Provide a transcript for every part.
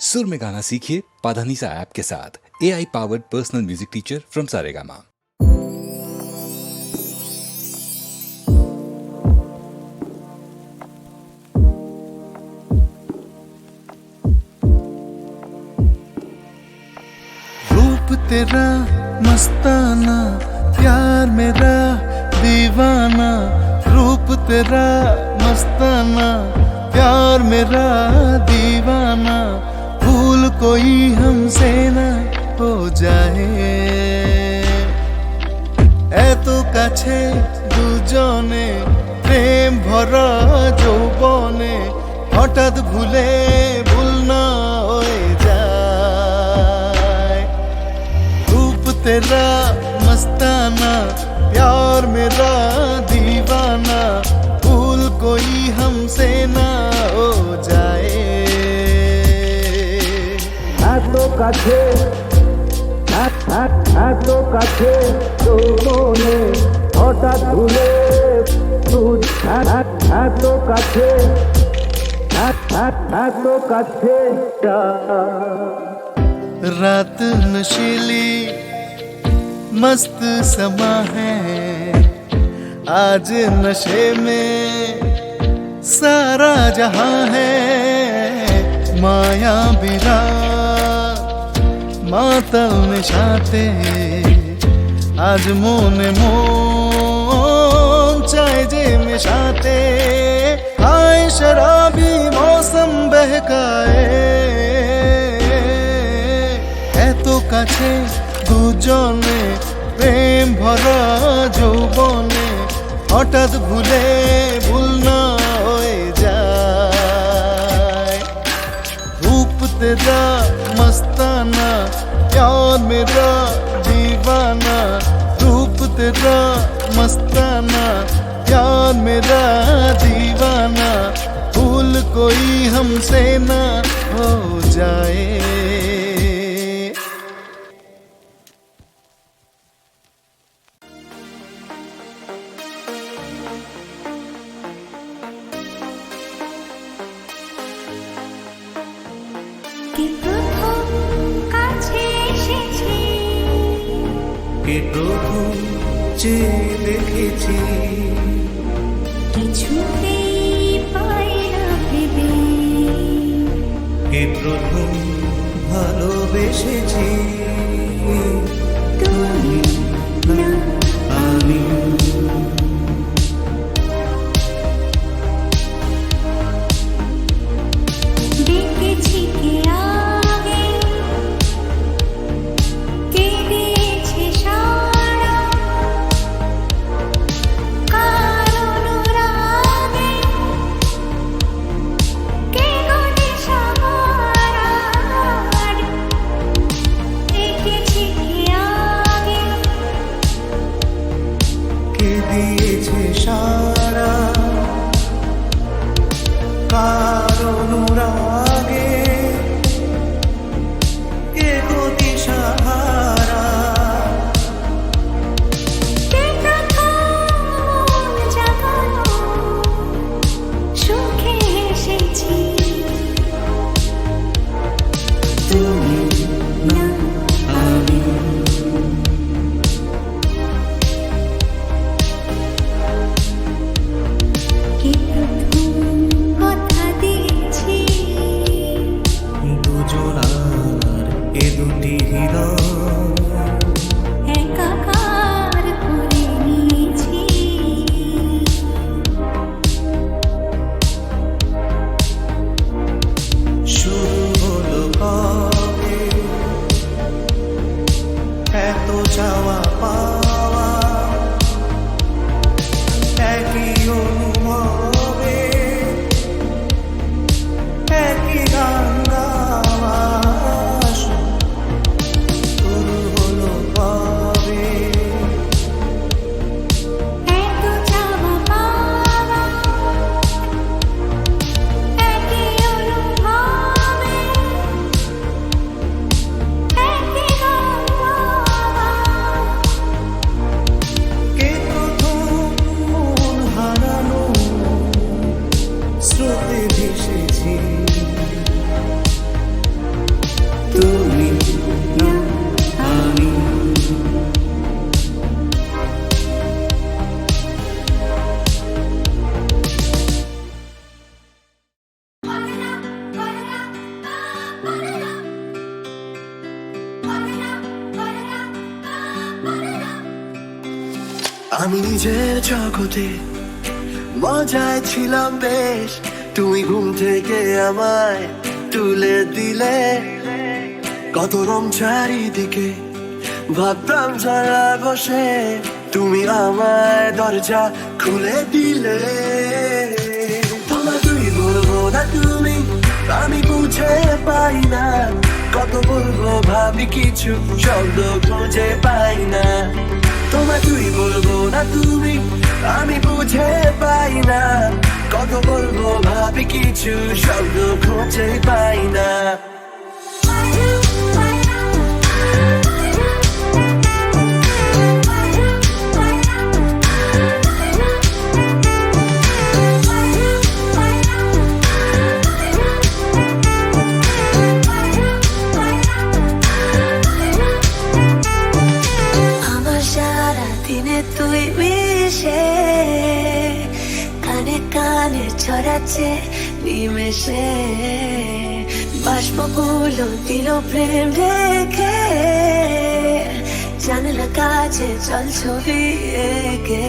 सुर में गाना सीखिए पाधानीसा ऐप के साथ। A I powered personal music teacher from Saregama तेरा मस्ताना, प्यार मेरा दीवाना। रूप तेरा मस्ताना, प्यार मेरा कोई हमसे ना हो जाए এত কাছে দুজনে প্রেম ভরা যৌবনে হঠাৎ ভুলে ভুল না হয়ে যায় रूप तेरा मस्ताना प्यार मेरा दीवाना भूल कोई हमसे ना কাছে এত- এত- এত কাছে মনে হঠাৎ ভুলে তুই এত- এত- এত কাছে এত- এত- এত কাছে रात नशीली मस्त समा है आज नशे में सारा जहां है माया बिरा মাতাল নেশাতে আজ মনে মন চাই যে মেশাতে আয় শরাবি মৌসম বহকায়। এত কাছে দুজনে প্রেম ভরা যৌবনে হঠাৎ ভুলে ভুল না হয়ে যায়। রূপতে তেরা प्यार मेरा दीवाना रूप तेरा मस्ताना। प्यार मेरा दीवाना भूल कोई हमसे ना। ভালোবেসেছি। এ দুটি হৃদয় আমি নিজের জগতে মজায় ছিলাম বেশ, তুমি ঘুম থেকে আমায় তুলে দিলে। কত রং চারিদিকে ভাবতাম যারা বসে, তুমি আমায় দরজা খুলে দিলে। তোমার তুই বলব না তুমি, আমি বুঝে পাই না, কত বলব ভাবি কিছু শব্দ খুঁজে আমি বুঝে পাই না। কত বলব ভাবি কিছু শব্দ খুঁজে পাই না। নিমেষে বাষ্পগুলো দিল প্রেম রেখে জানলা কাছে চল ছবি এঁকে।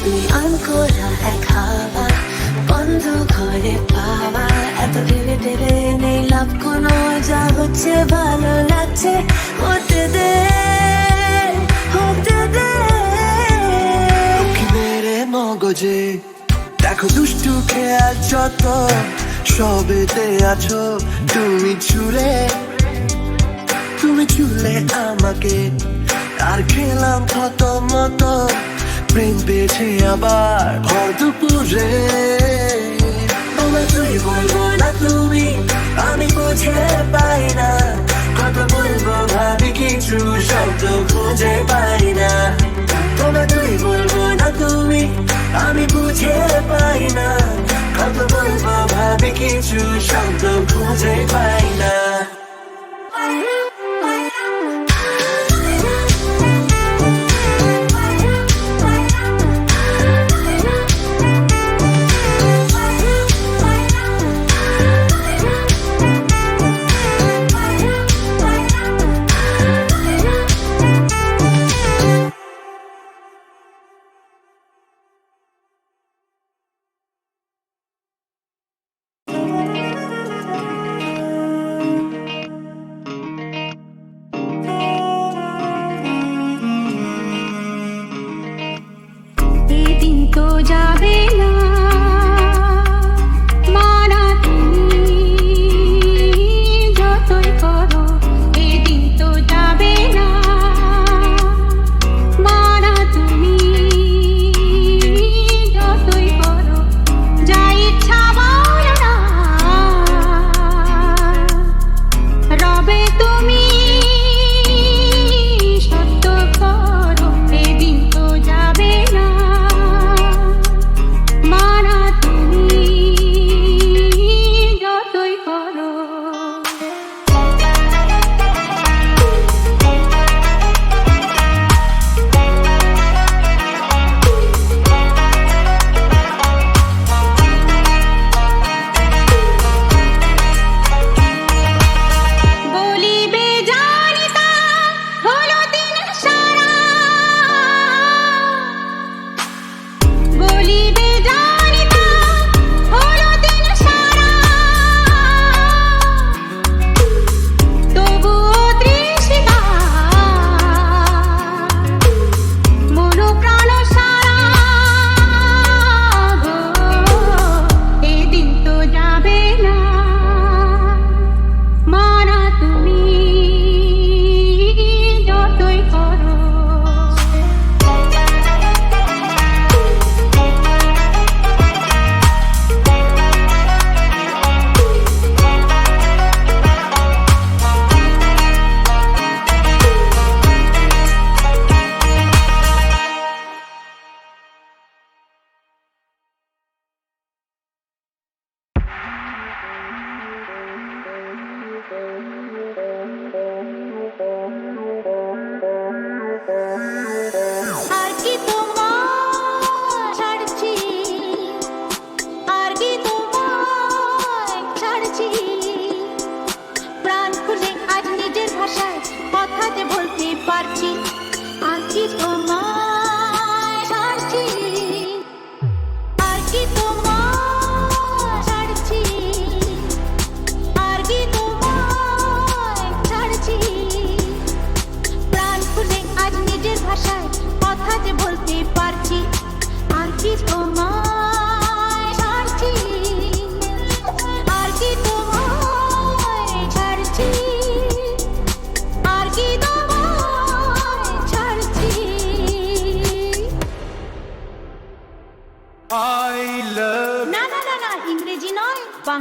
তুই আনকোরা এক খাবার বন্ধ ঘরে পাওয়া। এত ভেবে ভেবে নেই লাভ, কোনো যা হচ্ছে ভালো লাগছে। দেখো দুষ্টু খেয়াল যত, সবেতে আছো, তুমি চুলে। তুমি চুলে আমাকে, আর খেলাম কত মতো প্রেম পেয়েছে আবার ভর দুপুরে। তুই বলব না তুমি, আমি বুঝে পাই না, কত বলব ভাবি কিছু শব্দ খুঁজে পাই না। তোমায় তুই বলব আমি বুঝে পাই না। কত বলব ভাবে কিছু শব্দ খুঁজে পাই না।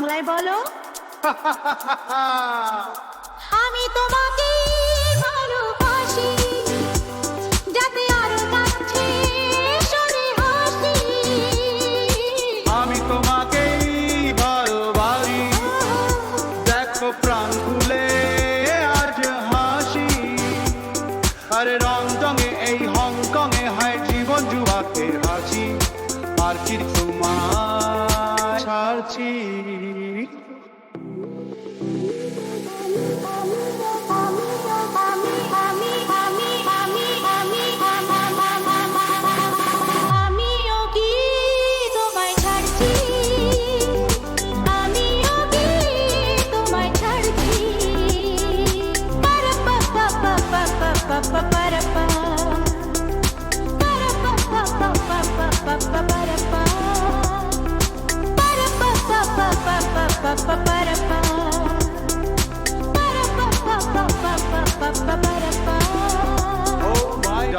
বাংলায় বলো। আমি তোমাকে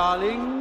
darling.